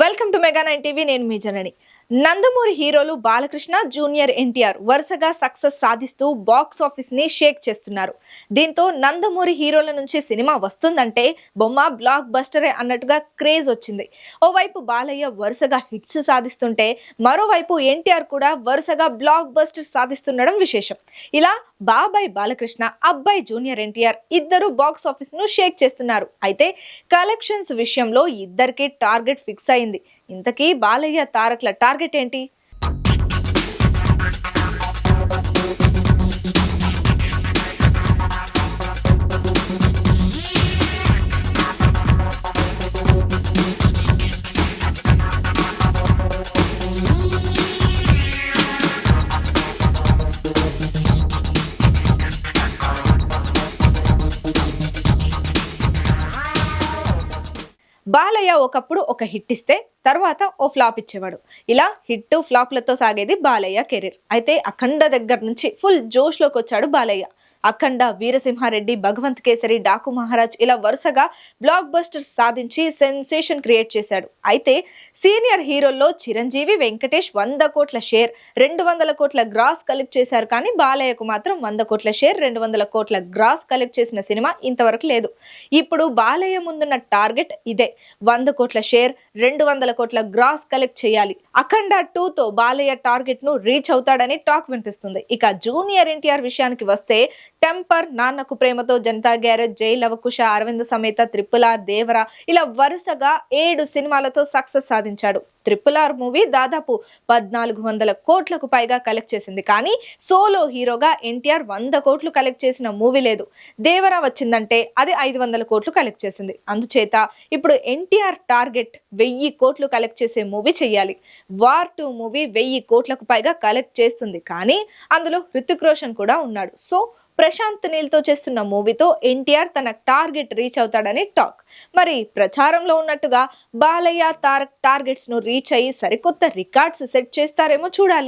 Welcome to Mega nine TV నేను మీ జనని. నందమూరి హీరోలు బాలకృష్ణ జూనియర్ ఎన్టీఆర్ వరుసగా సక్సెస్ సాధిస్తూ బాక్స్ ఆఫీస్ని షేక్ చేస్తున్నారు. దీంతో నందమూరి హీరోల నుంచి సినిమా వస్తుందంటే బొమ్మ బ్లాక్ బస్టరే అన్నట్టుగా క్రేజ్ వచ్చింది. ఓవైపు బాలయ్య వరుసగా హిట్స్ సాధిస్తుంటే మరోవైపు ఎన్టీఆర్ కూడా వరుసగా బ్లాక్ బస్టర్ సాధిస్తుండడం విశేషం. ఇలా బాబాయ్ బాలకృష్ణ అబ్బాయి జూనియర్ ఎన్టీఆర్ ఇద్దరు బాక్స్ ఆఫీస్ను షేక్ చేస్తున్నారు. అయితే కలెక్షన్స్ విషయంలో ఇద్దరికి టార్గెట్ ఫిక్స్ అయింది. ఇంతకీ బాలయ్య తారక్ల టార్గెట్ ఏంటి? బాలయ్య ఒకప్పుడు ఒక హిట్ ఇస్తే తర్వాత ఓ ఫ్లాప్ ఇచ్చేవాడు. ఇలా హిట్ ఫ్లాప్లతో సాగేది బాలయ్య కెరీర్. అయితే అఖండ దగ్గర నుంచి ఫుల్ జోష్లోకి వచ్చాడు బాలయ్య. అఖండ వీరసింహారెడ్డి భగవంత్ కేసరి డాకు మహారాజ్ ఇలా వరుసగా బ్లాక్ బస్టర్స్ సాధించి సెన్సేషన్ క్రియేట్ చేశాడు. అయితే సీనియర్ హీరోల్లో చిరంజీవి వెంకటేష్ వంద కోట్ల షేర్ రెండు వందల కోట్ల గ్రాస్ కలెక్ట్ చేశారు కానీ బాలయ్యకు మాత్రం వంద కోట్ల షేర్ రెండు వందల కోట్ల గ్రాస్ కలెక్ట్ చేసిన సినిమా ఇంతవరకు లేదు. ఇప్పుడు బాలయ్య ముందున్న టార్గెట్ ఇదే. వంద కోట్ల షేర్ రెండు వందల కోట్ల గ్రాస్ కలెక్ట్ చేయాలి. అఖండ టూతో బాలయ్య టార్గెట్ను రీచ్ అవుతాడని టాక్ వినిపిస్తుంది. ఇక జూనియర్ ఎన్టీఆర్ విషయానికి వస్తే టెంపర్ నాన్నకు ప్రేమతో జనతా గ్యారేజ్ జై లవకుశ అరవింద్ సమేత త్రిపుల దేవర ఇలా వరుసగా ఏడు సినిమాలతో సక్సెస్ సాధించాడు. త్రిపుల్ ఆర్ మూవీ దాదాపు పద్నాలుగు వందల కోట్లకు పైగా కలెక్ట్ చేసింది. కానీ సోలో హీరోగా ఎన్టీఆర్ వంద కోట్లు కలెక్ట్ చేసిన మూవీ లేదు. దేవర వచ్చిందంటే అది ఐదు వందల కోట్లు కలెక్ట్ చేసింది. అందుచేత ఇప్పుడు ఎన్టీఆర్ టార్గెట్ వెయ్యి కోట్లు కలెక్ట్ చేసే మూవీ చెయ్యాలి. వార్ టూ మూవీ వెయ్యి కోట్లకు పైగా కలెక్ట్ చేస్తుంది. కానీ అందులో హృతిక్ రోషన్ కూడా ఉన్నాడు. సో ప్రశాంత్ నీల్తో చేస్తున్న మూవీతో ఎన్టీఆర్ తన టార్గెట్ రీచ్ అవుతాడని టాక్. మరి ప్రచారంలో ఉన్నట్టుగా బాలయ్య తారక్ టార్గెట్స్ను రీచ్ అయ్యి సరికొత్త రికార్డ్స్ సెట్ చేస్తారేమో చూడాలి.